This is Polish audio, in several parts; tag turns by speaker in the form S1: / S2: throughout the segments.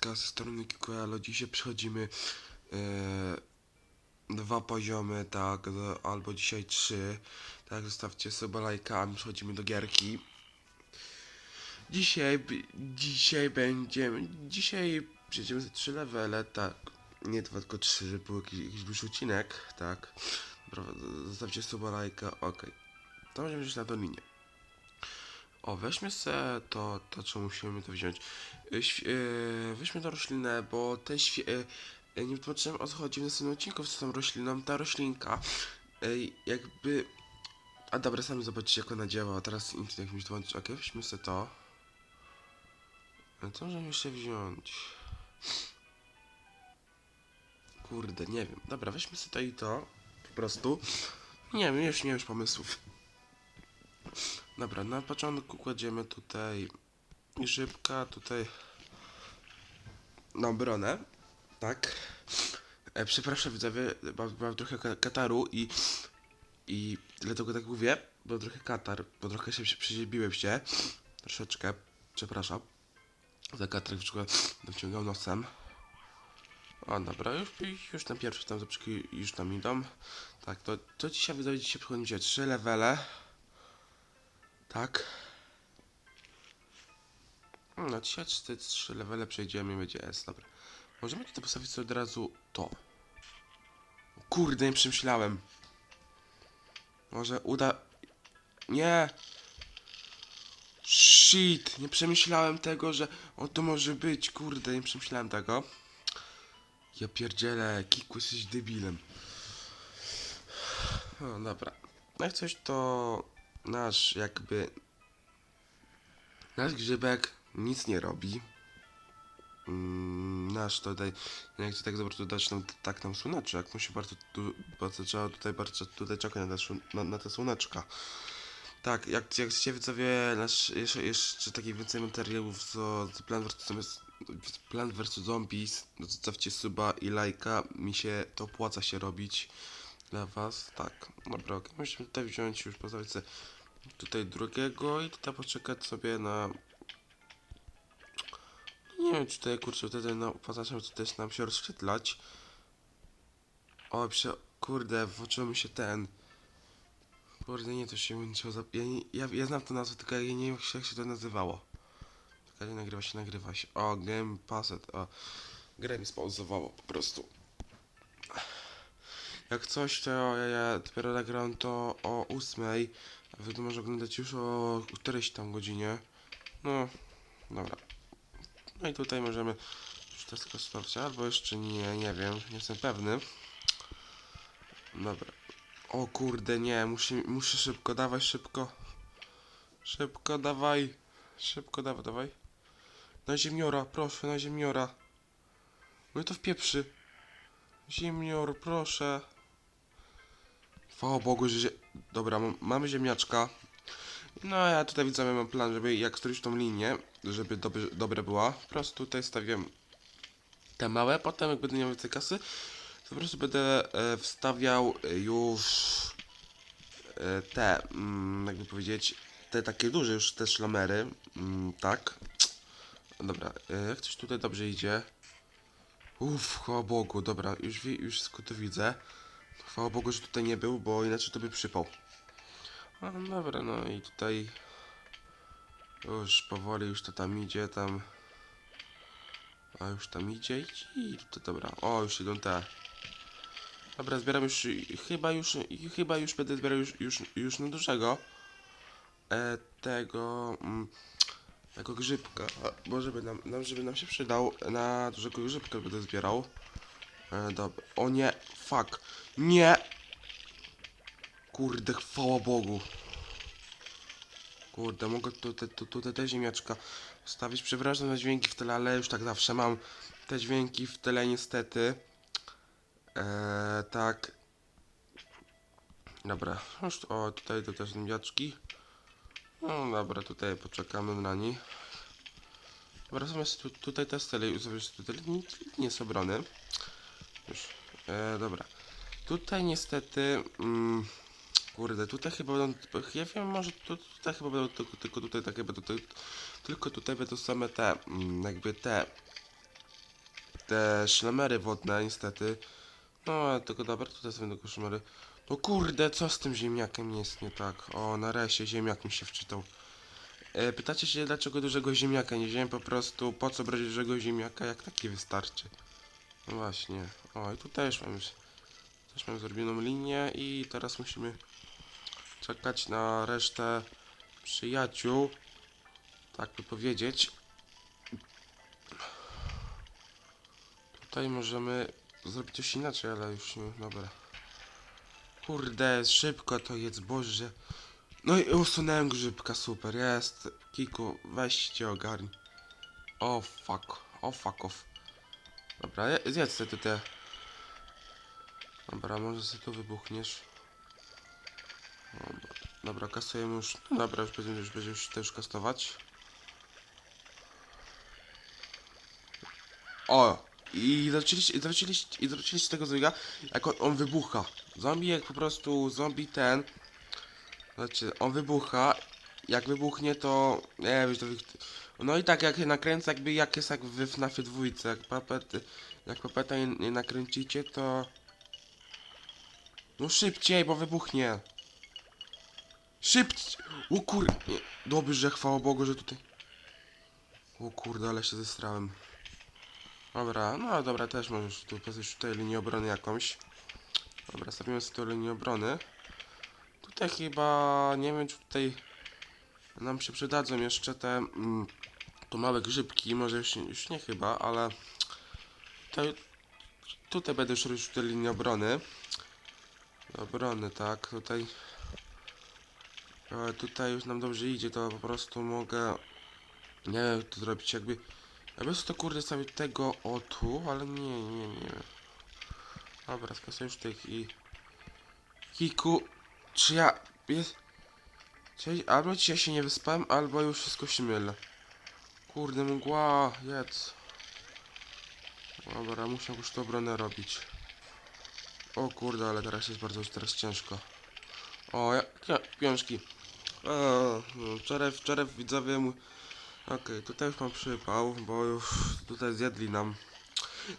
S1: Siemaneczka, ze strony Kikuelo. Dzisiaj przechodzimy e, dwa poziomy, tak, do, albo dzisiaj trzy. Tak, zostawcie sobie lajka, a my przechodzimy do gierki. Dzisiaj, dzisiaj będziemy, dzisiaj przejdziemy ze trzy levele, tak. Nie dwa, tylko trzy, żeby był jakiś, jakiś dłuższy odcinek, tak. Dobra, zostawcie sobie lajka, okej. To będziemy już na dolinie. O, weźmy se to, to co musimy to wziąć. Y, świ- y, weźmy tą roślinę, bo te świe... y, y, nie wytłumaczyłem o co chodzi w następnym odcinku z tą rośliną. Ta roślinka y, jakby... A dobra, sami zobaczycie jak ona działa. Teraz internet mi tłumaczyć. Okej, weźmy se to. A co możemy jeszcze wziąć? Kurde, nie wiem. Dobra, weźmy sobie to i to. Po prostu. Nie wiem, już nie mam już pomysłów. Dobra, na początku kładziemy tutaj grzybka, tutaj na obronę, tak. E, przepraszam widzowie, mam, mam trochę ka- kataru i i dlatego tak mówię, bo trochę katar, bo trochę się przeziębiłem się, troszeczkę, przepraszam. Za katar przykład dociągał nosem. O dobra, już, już na pierwszy tam zaprzeki już tam idą. Tak, to, to dzisiaj mi się trzy levele. Tak. No, dzisiaj te trzy levele przejdziemy i będzie S, dobra. Możemy tutaj postawić sobie od razu to. Kurde, nie przemyślałem. Może uda... Nie! Shit! Nie przemyślałem tego, że o to może być, kurde, nie przemyślałem tego. Ja pierdzielę, Kiku, jesteś debilem. No dobra. Jak coś to nasz jakby nasz grzybek nic nie robi. Mm, nasz tutaj, jak chcę tak zobaczyć, dać nam tak nam. Musi bardzo, tu, bardzo trzeba tutaj bardzo tutaj czekać na te, na, na te słoneczka. Tak, jak, jak chcecie widzowie nasz, jeszcze, jeszcze takich więcej materiałów co z Plan vs. Zombies, Plan vs. Zombies, no to zostawcie suba i lajka. Mi się to opłaca się robić dla was. Tak, dobra. Musimy tutaj wziąć już postawić tutaj drugiego i tutaj poczekać sobie na nie wiem, czy tutaj kurczę wtedy no pozaczem to też nam się rozświetlać. O, prze... kurde, włączył mi się ten. Kurde, nie, to się łączyło za... Ja, nie, ja, ja znam tę nazwę, tylko ja nie wiem jak się, jak się to nazywało. Czekaj, nagrywa się, nagrywa się. O, Game Passet, o. Grę mi spauzowało po prostu. Jak coś, to ja, ja dopiero nagrałem to o 8, a wy to może oglądać już o którejś tam godzinie. No, dobra. No i tutaj możemy już to skosztować, albo jeszcze nie, nie wiem, nie jestem pewny. Dobra. O kurde, nie, muszę, muszę szybko, dawaj szybko. Szybko, dawaj. Szybko, dawaj, dawaj. Na ziemiora, proszę, na ziemiora. No to w pieprzy. Ziemnior, proszę. Chwała Bogu, że... Dobra, mam, mamy ziemniaczka. No ja tutaj widzę, mam plan, żeby jak stworzyć tą linię, żeby dobre, dobre była. Po prostu tutaj stawiam te małe, potem jak będę miał więcej kasy, to po prostu będę e, wstawiał już e, te, mm, jakby powiedzieć, te takie duże już te szlamery, mm, tak. Dobra, e, jak coś tutaj dobrze idzie. Uff, chwała Bogu, dobra, już, już to widzę. Chwała Bogu, że tutaj nie był, bo inaczej to by przypał. No dobra, no i tutaj już powoli już to tam idzie, tam. A już tam idzie i to dobra, o już idą te. Dobra, zbieram już, chyba już, chyba już będę zbierał już, już, już na dużego. E, tego mm, tego grzybka, a, bo żeby nam, nam, żeby nam się przydał na dużego grzybka będę zbierał e, dobra, o nie, fuck, nie Kurde, chwała Bogu. Kurde, mogę tutaj, tu, tutaj te ziemniaczka wstawić. Przepraszam dźwięki w tyle, ale już tak zawsze mam te dźwięki w tyle niestety. Eee, tak. Dobra, już o tutaj to też ziemniaczki. No dobra, tutaj poczekamy na nie. Dobra, zamiast tu, tutaj te stele, tutaj nie, nie jest obrony. Już, eee, dobra. Tutaj niestety, mm, kurde, tutaj chyba będą, ja wiem, może tu, tutaj chyba będą tylko, tylko tutaj takie będą, ty- tylko tutaj będą same te, mm, jakby te, te szlamery wodne, niestety. No, ale tylko dobra, tutaj są tylko szlamery. No kurde, co z tym ziemniakiem jest nie tak? O, nareszcie ziemniak mi się wczytał. E, pytacie się, dlaczego dużego ziemniaka nie wziąłem? Po prostu, po co brać dużego ziemniaka, jak taki wystarczy? No właśnie. O, i tutaj już mam już... Też mam zrobioną linię i teraz musimy czekać na resztę przyjaciół. Tak by powiedzieć. Tutaj możemy zrobić coś inaczej, ale już nie, dobra. Kurde, szybko to jest, boże. No i usunąłem grzybka, super, jest. Kiku, weź cię ogarnij. O fuck, o fuck off. Dobra, je- zjedz sobie te. Dobra, może sobie tu wybuchniesz. Dobra, dobra kasujemy już. No dobra, już będziemy już, będziemy też kastować. O! I zobaczyliście, i zobaczyliście, i tego zombiega, jak on, on wybucha. Zombie jak po prostu, zombie ten, znaczy, on wybucha, jak wybuchnie to, nie wiem, to, no i tak jak nakręca, jakby jak jest jak w FNAFie dwójce, jak papet, jak papeta nie, nie nakręcicie, to... No szybciej, bo wybuchnie. Szybciej! O kurde, dobrze, chwała Bogu, że tutaj... O kurde, ale się zestrałem. Dobra, no dobra, też możesz tu powiedzieć tutaj linię obrony jakąś. Dobra, stawimy sobie tu linię obrony. Tutaj chyba, nie wiem czy tutaj nam się przydadzą jeszcze te mm, tu małe grzybki, może już, już nie chyba, ale tutaj, tutaj będę już robić te linie obrony. Obrony, tak, tutaj tutaj już nam dobrze idzie, to po prostu mogę nie wiem jak to zrobić, jakby ja bym to kurde sobie tego o tu, ale nie, nie, nie. Dobra, skasuję już tych i... Kiku, czy ja... Jest... Czy albo ci ja się nie wyspałem, albo już wszystko się mylę. Kurde, mgła, jedz. Dobra, muszę już tą obronę robić. O kurde, ale teraz jest bardzo teraz ciężko. O, ja, ja, piążki. A, no, wczoraj, wczoraj widzowie. Okej, tutaj już mam przypał, bo już tutaj zjedli nam.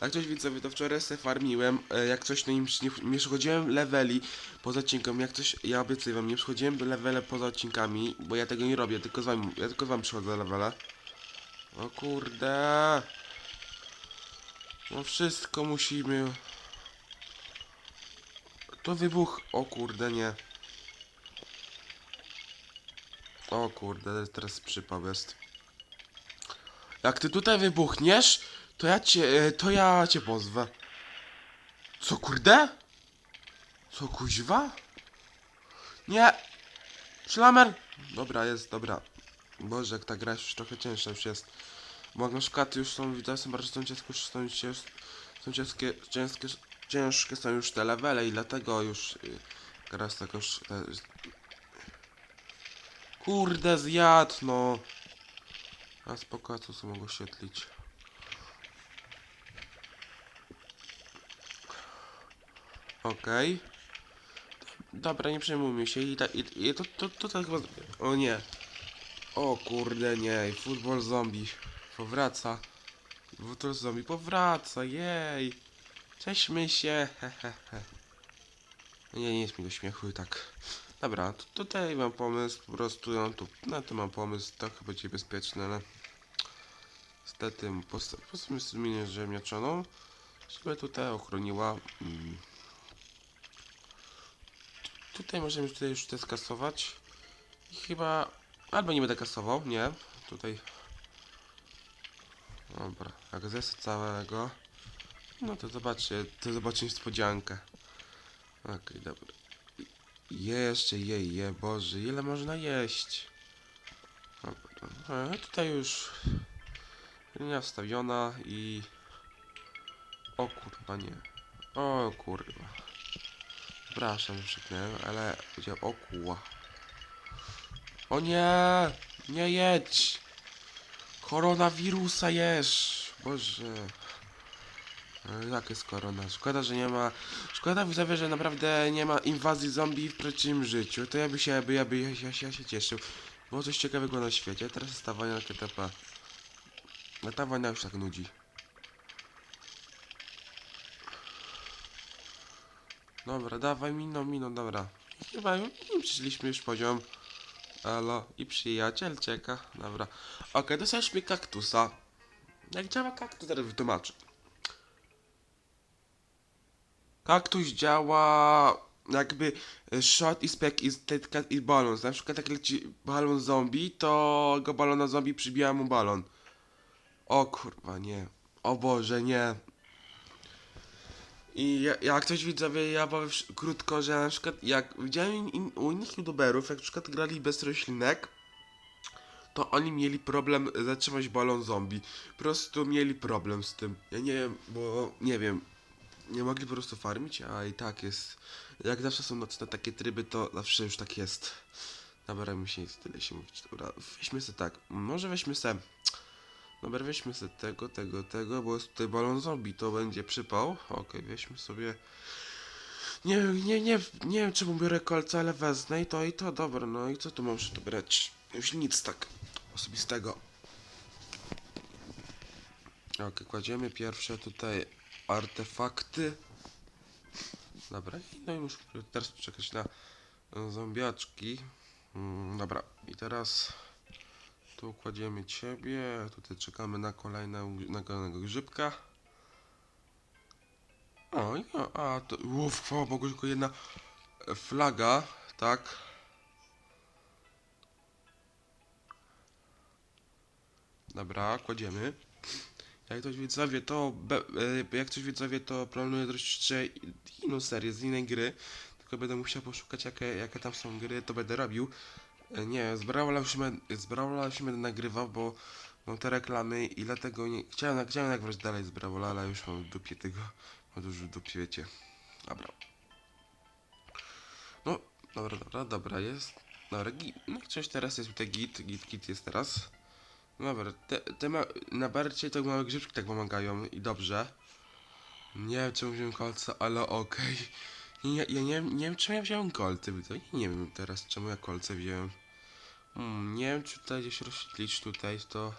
S1: Jak coś widzowie, to wczoraj se farmiłem, e, jak coś no nie, nie, przechodziłem leveli poza odcinkami, jak coś, ja obiecuję wam, nie przechodziłem levele poza odcinkami, bo ja tego nie robię, tylko z wami, ja tylko z wami przychodzę levele. O kurde. No wszystko musimy. To wybuch, o kurde nie. O kurde, teraz przypał jest. Jak ty tutaj wybuchniesz, to ja cię, e, to ja cię pozwę. Co kurde? Co kuźwa? Nie! Szlamer! Dobra, jest, dobra. Boże, jak ta gra już trochę cięższa już jest. Bo na przykład już są, widzę, są bardzo są ciężkie, są, cięż, są ciężkie, ciężkie, ciężkie są już te levele i dlatego już y, gra jest tak już... Te, kurde, zjadł, no. A spoko, co sobie mogę oświetlić? Okej. Dobra, nie przejmujmy się i, ta, i, i to, to, to tak chyba... O nie. O kurde, nie. Futbol zombie. Powraca. Futbol zombie powraca, jej. Cześćmy się. Nie, nie jest mi do śmiechu i tak. Dobra, to, tutaj mam pomysł, po prostu no, tu, na to mam pomysł, to chyba będzie bezpieczne, ale... Niestety, postawię zmienię ziemniaczoną, żeby tutaj ochroniła... Mm, Tutaj możemy tutaj już te skasować. I chyba... Albo nie będę kasował, nie. Tutaj... Dobra, jak zesę całego... No to zobaczcie, to zobaczcie niespodziankę. Okej, dobra. I- Jeszcze jej, je, Boże, ile można jeść? Dobra, e, tutaj już... Linia wstawiona i... O kurwa, nie. O kurwa. Przepraszam, że ale powiedziałem o kuła. O nie! Nie jedź! Koronawirusa jesz! Boże... No, jak jest korona? Szkoda, że nie ma... Szkoda widzowie, że naprawdę nie ma inwazji zombie w prawdziwym życiu. To ja by się... Ja, by, ja, ja, ja się cieszył. Było coś ciekawego na świecie. Teraz jest ta wojna na KTP. No ta wojna już tak nudzi. Dobra, dawaj miną, miną, dobra. Chyba im przyszliśmy już poziom. Elo i przyjaciel czeka. Dobra. Okej, dostaliśmy kaktusa. Jak działa kaktus, teraz wytłumaczę. Kaktus działa jakby e, shot i spec i i balon. Na przykład jak leci balon zombie, to go balona zombie przybija mu balon. O kurwa, nie. O Boże, nie. I ja, jak ktoś widzowie, ja powiem krótko, że na przykład jak widziałem in, in, u innych youtuberów, jak na przykład grali bez roślinek, to oni mieli problem zatrzymać balon zombie. Po prostu mieli problem z tym. Ja nie wiem, bo nie wiem, nie mogli po prostu farmić, a i tak jest. Jak zawsze są nocne takie tryby, to zawsze już tak jest. Dobra, mi się nic tyle się mówić. Dobra, weźmy sobie tak. Może weźmy sobie. Dobra, weźmy sobie tego, tego, tego, bo jest tutaj balon zombie, to będzie przypał. Okej, weźmy sobie. Nie nie, nie, nie wiem czemu biorę kolce, ale wezmę i to i to, dobra, no i co tu mam jeszcze tu brać? Już nic tak osobistego. Okej, kładziemy pierwsze tutaj artefakty. Dobra, no i muszę teraz czekać na zombiaczki. Mm, dobra, i teraz tu kładziemy ciebie, tutaj czekamy na kolejną, na kolejnego grzybka. O, o, a to, uff, chwała Bogu, tylko jedna flaga, tak. Dobra, kładziemy. Jak ktoś widzowie, to be, e, jak ktoś widzowie, to planuję troszeczkę inną serię z innej gry. Tylko będę musiał poszukać jakie, jakie tam są gry, to będę robił. E, Nie, z Brawla już, z Brawla będę nagrywał, bo mam te reklamy i dlatego nie... Chciałem, chciałem nagrywać dalej z Brawla, ale już mam w dupie tego. Mam już w dupie, wiecie. Dobra. No, dobra, dobra, dobra, jest. Dobra, git. No coś teraz jest tutaj git, git, git jest teraz. Dobra, te, te ma, na barcie to małe grzybki tak pomagają i dobrze. Nie wiem czemu wziąłem kolce, ale okej. Ja, ja nie, nie wiem czemu ja wziąłem kolce, widzę. Nie wiem teraz czemu ja kolce wziąłem. Hmm, nie wiem czy tutaj gdzieś rozświetlić tutaj to...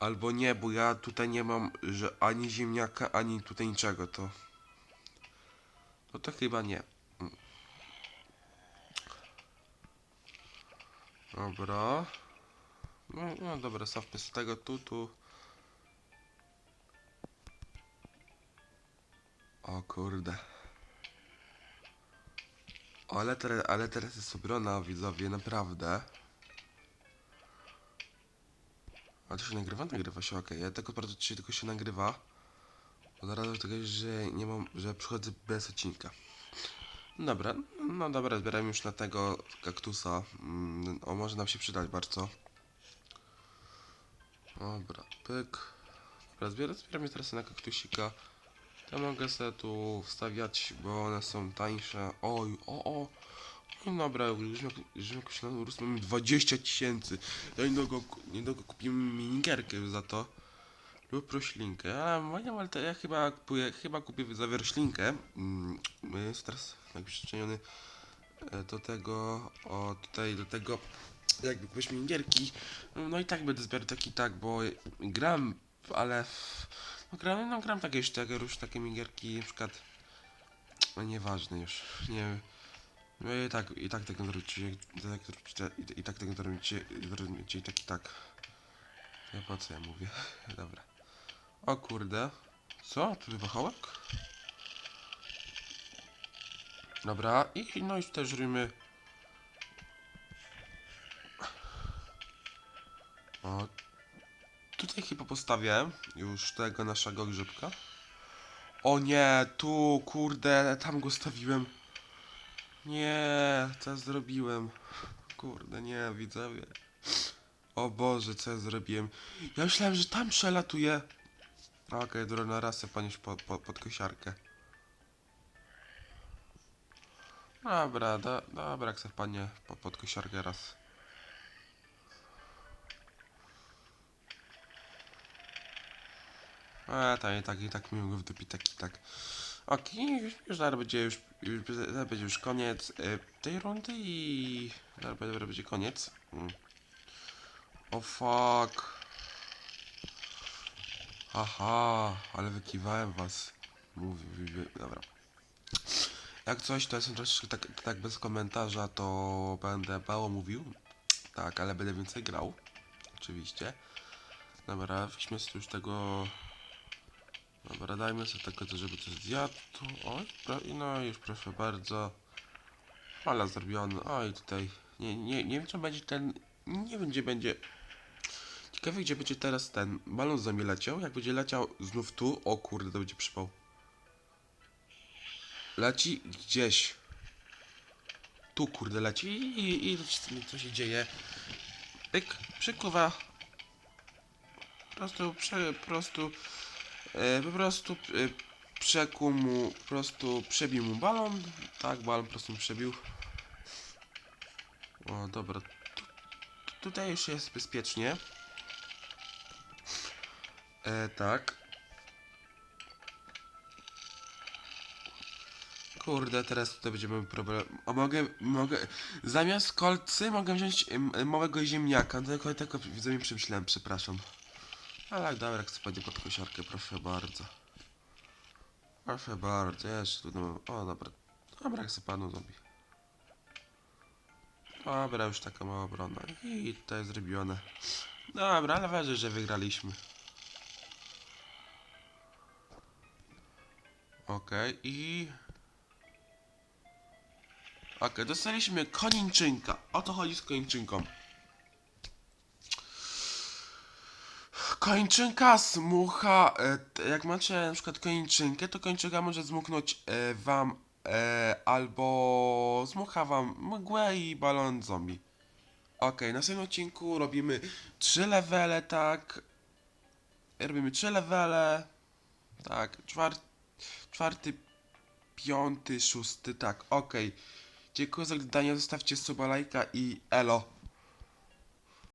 S1: Albo nie, bo ja tutaj nie mam że ani ziemniaka, ani tutaj niczego, to... No to chyba nie. Dobra. No, no dobra, stawmy z tego tu, tu. O kurde. Ale teraz, ale teraz jest obrona, widzowie, naprawdę. A to się nagrywa? Nagrywa się, okej. Ja tylko bardzo dzisiaj tylko się nagrywa. Bo zaraz do tego, że nie mam, że przychodzę bez odcinka. Dobra, no dobra, zbieram już na tego kaktusa. Mm, o, może nam się przydać bardzo. Dobra, pyk. Dobra, zbieram, zbieram teraz na kaktusika. To mogę sobie tu wstawiać, bo one są tańsze. Oj, o, o. No dobra, jakoś na urósł mamy 20 tysięcy. To niedługo, niedługo kupimy minigierkę za to. Lub roślinkę. A moja ale to ja chyba kupuję, chyba kupię za roślinkę. Mm, jest teraz jak przyczyniony e, do tego, o tutaj do tego, jakby kupić minigierki. No i tak będę zbierał tak, bo gram, ale no gram, no gram takie już takie, już takie minigierki, na przykład, no nieważne już, nie. No i tak, i tak tego zrobicie, i tak, i, tak tego zrobicie, zrobicie i tak i tak. Ja po co ja mówię? Dobra. O kurde. Co? Tu wywachołek? Dobra, i no i też rymy. Tutaj chyba postawię już tego naszego grzybka. O nie, tu, kurde, tam go stawiłem. Nie, co zrobiłem? Kurde, nie, widzowie. O Boże, co ja zrobiłem? Ja myślałem, że tam przelatuje. Okej, okay, drona rasę ponieść po, po, pod kosiarkę. Dobra, do, dobra, se panie po, pod kosiarkę raz. A, tak, i tak, i tak miałem go w dupie, tak, i tak. Okej, już, już zaraz będzie już, już, zaraz będzie już koniec e, tej rundy i zaraz zaraz będzie koniec. Mm. O fuck. Aha, ale wykiwałem was. Mówię, dobra. Jak coś, to jestem troszeczkę tak, tak bez komentarza, to będę mało mówił. Tak, ale będę więcej grał. Oczywiście. Dobra, weźmy już tego... Dobra, dajmy sobie tego, żeby coś zjadł. Oj, no już proszę bardzo. Hala zrobiony. Oj, tutaj. Nie, nie, nie wiem, czy będzie ten. Nie wiem, gdzie będzie. Ciekawe, gdzie będzie teraz ten balon zombie leciał. Jak będzie leciał znów tu. O kurde, to będzie przypał. Leci gdzieś. Tu kurde leci i, i, i co się dzieje. Pyk, przykuwa. Po prostu, prze, po prostu, po prostu e, przekuł mu, po prostu przebił mu balon. Tak, balon po prostu mu przebił. O, dobra. Tu, tutaj już jest bezpiecznie. E, tak. Kurde, teraz tutaj będziemy problem. A mogę, mogę, zamiast kolcy mogę wziąć małego ziemniaka. Tylko, tylko widzę mi przemyślałem, przepraszam. Ale dobra, jak spadnie pod kosiarkę, proszę bardzo. Proszę bardzo, jeszcze tu, no, o dobra. Dobra, jak sobie panu zombie. Dobra, już taka mała obrona. I to jest zrobione. Dobra, ale ważne, że wygraliśmy. Okej, i... Okej, dostaliśmy koniczynka. O to chodzi z koniczynką. Kończynka smucha, e, jak macie na przykład kończynkę, to kończynka może zmuknąć e, wam e, albo zmucha wam mgłę i balon zombie. Okej, na następnym odcinku robimy 3 levele, tak. Robimy 3 levele. Tak, czwarty, czwarty, piąty, szósty, tak, okej. Dziękuję za oglądanie, zostawcie suba, lajka i elo.